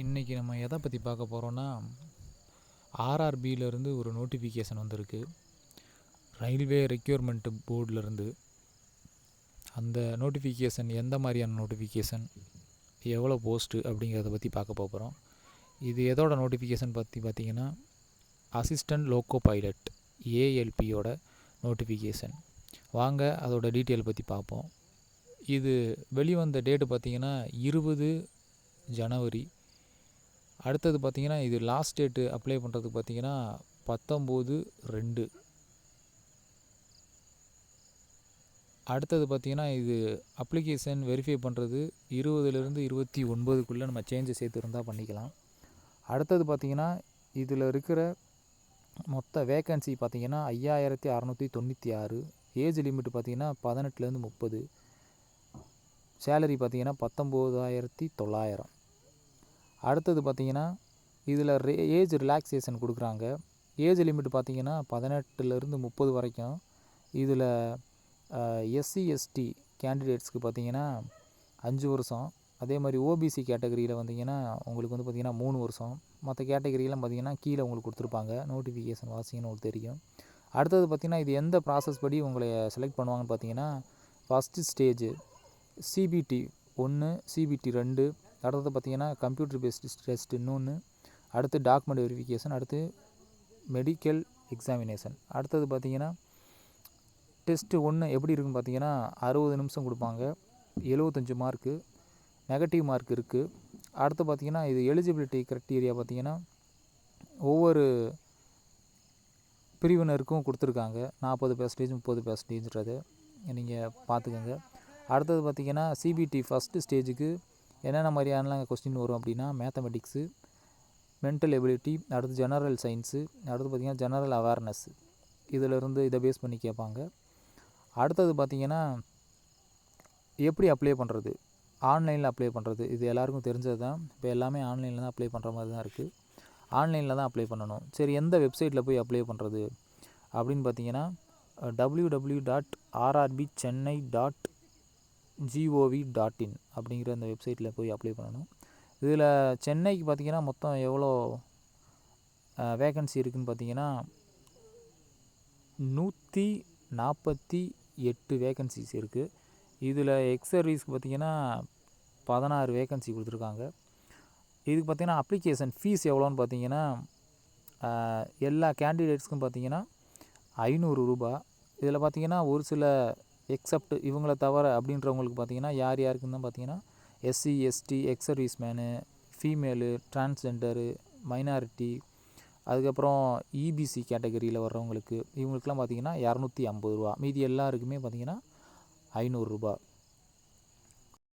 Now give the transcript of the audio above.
இன்றைக்கி நம்ம எதை பற்றி பார்க்க போகிறோன்னா ஆர்ஆர்பியிலேருந்து ஒரு நோட்டிஃபிகேஷன் வந்திருக்கு. ரயில்வே ரெக்யூர்மெண்ட்டு போர்டிலேருந்து அந்த நோட்டிஃபிகேஷன் எந்த மாதிரியான நோட்டிஃபிகேஷன் எவ்வளோ போஸ்ட்டு அப்படிங்கிறத பற்றி பார்க்க போகிறோம் இது எதோட நோட்டிஃபிகேஷன் பற்றி பார்த்திங்கன்னா அசிஸ்டண்ட் லோக்கோ பைலட் ஏஎல்பியோட நோட்டிஃபிகேஷன் வாங்க அதோட டீட்டெயில் பற்றி பார்ப்போம். இது வெளிவந்த டேட்டு பார்த்தீங்கன்னா இருபது ஜனவரி அடுத்தது பார்த்தீங்கன்னா இது லாஸ்ட் டேட்டு அப்ளை பண்ணுறதுக்கு பார்த்தீங்கன்னா பத்தொம்போது ரெண்டு. அடுத்தது பார்த்தீங்கன்னா இது அப்ளிகேஷன் வெரிஃபை பண்ணுறது இருபதுலேருந்து இருபத்தி ஒன்பதுக்குள்ளே நம்ம சேஞ்சை சேர்த்து பண்ணிக்கலாம். அடுத்தது பார்த்திங்கன்னா இதில் இருக்கிற மொத்த வேக்கன்சி பார்த்திங்கன்னா ஐயாயிரத்தி அறநூற்றி தொண்ணூற்றி ஆறு. ஏஜ் லிமிட் பார்த்திங்கன்னா பதினெட்டுலேருந்து முப்பது. சேலரி பார்த்திங்கன்னா பத்தொம்போதாயிரத்தி தொள்ளாயிரம். அடுத்தது பார்த்திங்கன்னா இதில் ரே ஏஜ் ரிலாக்ஸேஷன் கொடுக்குறாங்க. ஏஜ் லிமிட் பார்த்திங்கன்னா பதினெட்டுலேருந்து முப்பது வரைக்கும். இதில் எஸ்சி எஸ்டி கேண்டிடேட்ஸ்க்கு பார்த்திங்கன்னா அஞ்சு வருஷம். அதே மாதிரி ஓபிசி கேட்டகரியில் வந்தீங்கன்னா உங்களுக்கு வந்து பார்த்திங்கன்னா மூணு வருஷம். மற்ற கேட்டகரியெலாம் பார்த்திங்கன்னா கீழே உங்களுக்கு கொடுத்துருப்பாங்க. நோட்டிஃபிகேஷன் வாசிங்கன்னு உங்களுக்கு தெரியும். அடுத்தது பார்த்திங்கன்னா இது எந்த ப்ராசஸ் படி உங்களை செலக்ட் பண்ணுவாங்கன்னு பார்த்தீங்கன்னா ஃபஸ்ட்டு ஸ்டேஜு சிபிடி ஒன்று சிபிடி ரெண்டு அடுத்தது பார்த்திங்கன்னா கம்ப்யூட்டர் பேஸ்டு டெஸ்ட் இன்னொன்று அடுத்து டாக்குமெண்ட் வெரிஃபிகேஷன் அடுத்து மெடிக்கல் எக்ஸாமினேஷன் அடுத்தது பார்த்திங்கன்னா டெஸ்ட்டு ஒன்று எப்படி இருக்குன்னு பார்த்தீங்கன்னா அறுபது நிமிஷம் கொடுப்பாங்க எழுபத்தஞ்சி மார்க்கு நெகட்டிவ் மார்க் இருக்குது அடுத்து பார்த்திங்கன்னா இது எலிஜிபிலிட்டி க்ரைட்டீரியா பார்த்திங்கன்னா ஒவ்வொரு பிரிவினருக்கும் கொடுத்துருக்காங்க. நாற்பது பெர்சன்டேஜ் முப்பது பெர்சன்டேஜ்ன்றது நீங்கள் பார்த்துக்கோங்க. அடுத்தது பார்த்திங்கன்னா சிபிடி ஃபஸ்ட்டு ஸ்டேஜுக்கு என்னென்ன மாதிரியான கொஸ்டின் வரும் அப்படின்னா மேத்தமெட்டிக்ஸு மென்டல் எபிலிட்டி அடுத்து ஜெனரல் சயின்ஸு அடுத்து பார்த்திங்கன்னா ஜெனரல் அவேர்னஸ் இதிலிருந்து இதை பேஸ் பண்ணி கேட்பாங்க. அடுத்தது பார்த்திங்கன்னா எப்படி அப்ளை பண்ணுறது ஆன்லைனில் அப்ளை பண்ணுறது இது எல்லாருக்கும் தெரிஞ்சது தான் இப்போ எல்லாமே ஆன்லைனில் தான் அப்ளை பண்ணுற மாதிரி தான் இருக்குது ஆன்லைனில் தான் அப்ளை பண்ணணும். சரி எந்த வெப்சைட்டில் போய் அப்ளை பண்ணுறது அப்படின்னு பார்த்தீங்கன்னா W W dot RRB Chennai dot GOV dot in அப்படிங்கிற அந்த வெப்சைட்டில் போய் அப்ளை பண்ணணும். இதில் சென்னைக்கு பார்த்தீங்கன்னா மொத்தம் எவ்வளோ வேகன்சி இருக்குதுன்னு பார்த்தீங்கன்னா நூற்றி நாற்பத்தி எட்டு வேகன்சிஸ் இருக்குது இதில் எக்ஸ் சர்வீஸ்க்கு பார்த்திங்கன்னா பதினாறு வேகன்சி கொடுத்துருக்காங்க. இதுக்கு பார்த்திங்கன்னா அப்ளிகேஷன் ஃபீஸ் எவ்வளோன்னு பார்த்தீங்கன்னா எல்லா கேண்டிடேட்ஸ்க்கும் பார்த்திங்கன்னா ஐநூறு ரூபா இதில் பார்த்திங்கன்னா ஒரு சில எக்ஸப்ட் இவங்கள தவிர அப்படின்றவங்களுக்கு பார்த்தீங்கன்னா யார் யாருக்குன்னு தான் பார்த்தீங்கன்னா SC ST ex service man female transgender minority அதுக்கப்புறம் இபிசி கேட்டகரியில் வர்றவங்களுக்கு இவங்களுக்குலாம் பார்த்திங்கன்னா இரநூத்தி ஐம்பது ரூபா. மீதி எல்லாருக்குமே பார்த்திங்கன்னா ஐநூறுரூபா